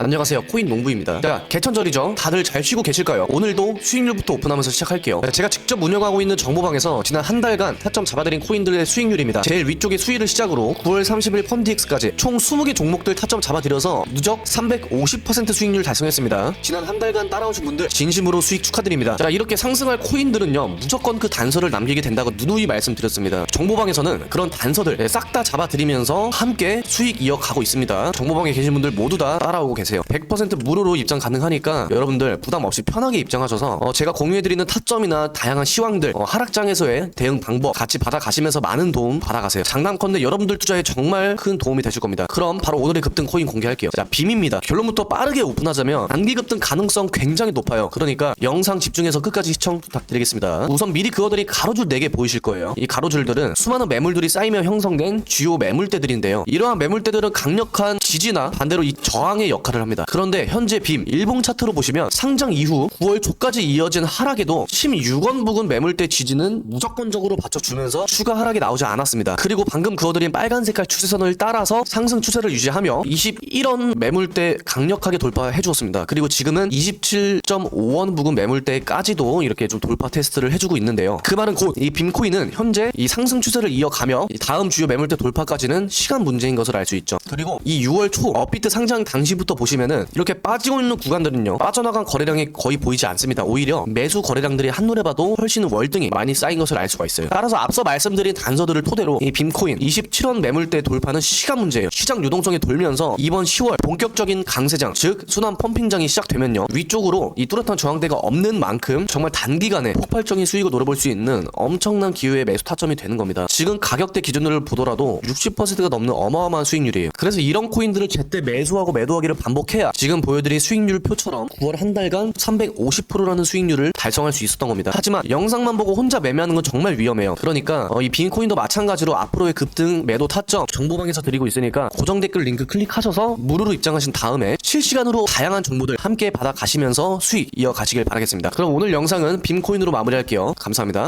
안녕하세요. 코인 농부입니다. 자 개천절이죠? 다들 잘 쉬고 계실까요? 오늘도 수익률부터 오픈하면서 시작할게요. 자, 제가 직접 운영하고 있는 정보방에서 지난 한 달간 타점 잡아드린 코인들의 수익률입니다. 제일 위쪽에 수위를 시작으로 9월 30일 펀디엑스까지 총 20개 종목들 타점 잡아드려서 누적 350% 수익률 달성했습니다. 지난 한 달간 따라오신 분들 진심으로 수익 축하드립니다. 자 이렇게 상승할 코인들은요 무조건 그 단서를 남기게 된다고 누누이 말씀드렸습니다. 정보방에서는 그런 단서들 싹 다 잡아드리면서 함께 수익 이어가고 있습니다. 정보방에 계신 분들 모두 다 따라오고 계세요 100% 무료로 입장 가능하니까 여러분들 부담 없이 편하게 입장하셔서 어, 제가 공유해드리는 타점이나 다양한 시황들 어, 하락장에서의 대응 방법 같이 받아가시면서 많은 도움 받아가세요. 장담컨대 여러분들 투자에 정말 큰 도움이 되실 겁니다. 그럼 바로 오늘의 급등 코인 공개할게요. 자 빔입니다. 결론부터 빠르게 오픈하자면 단기 급등 가능성 굉장히 높아요. 그러니까 영상 집중해서 끝까지 시청 부탁드리겠습니다. 우선 미리 그거들이 가로줄 4개 보이실 거예요. 이 가로줄들은 수많은 매물들이 쌓이며 형성된 주요 매물대들인데요. 이러한 매물대들은 강력한 지지나 반대로 이 저항의 역할을 합니다. 그런데 현재 빔 일봉 차트로 보시면 상장 이후 9월 초까지 이어진 하락에도 16원 부근 매물대 지지는 무조건적으로 받쳐주면서 추가 하락이 나오지 않았습니다. 그리고 방금 그어드린 빨간 색깔 추세선을 따라서 상승 추세를 유지하며 21원 매물대 강력하게 돌파해 주었습니다. 그리고 지금은 27.5원 부근 매물대까지도 이렇게 좀 돌파 테스트를 해주고 있는데요. 그 말은 곧 이 빔코인은 현재 이 상승 추세를 이어가며 이 다음 주요 매물대 돌파까지는 시간 문제인 것을 알 수 있죠. 그리고 이 6월 초 업비트 상장 당시부터 보시면은 이렇게 빠지고 있는 구간들은요 빠져나간 거래량이 거의 보이지 않습니다. 오히려 매수 거래량들이 한눈에 봐도 훨씬 월등히 많이 쌓인 것을 알 수가 있어요. 따라서 앞서 말씀드린 단서들을 토대로 이 빔코인 27원 매물대 돌파는 시간 문제예요. 시장 유동성이 돌면서 이번 10월 본격적인 강세장 즉 순환 펌핑장이 시작되면요 위쪽으로 이 뚜렷한 저항대가 없는 만큼 정말 단기간에 폭발적인 수익을 노려볼 수 있는 엄청난 기회의 매수 타점이 되는 겁니다. 지금 가격대 기준으로 보더라도 60%가 넘는 어마어마한 수익률이에요. 그래서 이런 코인 들을 제때 매수하고 매도하기를 반복해야 지금 보여드린 수익률 표처럼 9월 한 달간 350%라는 수익률을 달성할 수 있었던 겁니다. 하지만 영상만 보고 혼자 매매하는 건 정말 위험해요. 그러니까 어, 이 빈코인도 마찬가지로 앞으로의 급등 매도 타점 정보방에서 드리고 있으니까 고정 댓글 링크 클릭하셔서 무료로 입장하신 다음에 실시간으로 다양한 정보들 함께 받아가시면서 수익 이어가시길 바라겠습니다. 그럼 오늘 영상은 빈코인으로 마무리할게요. 감사합니다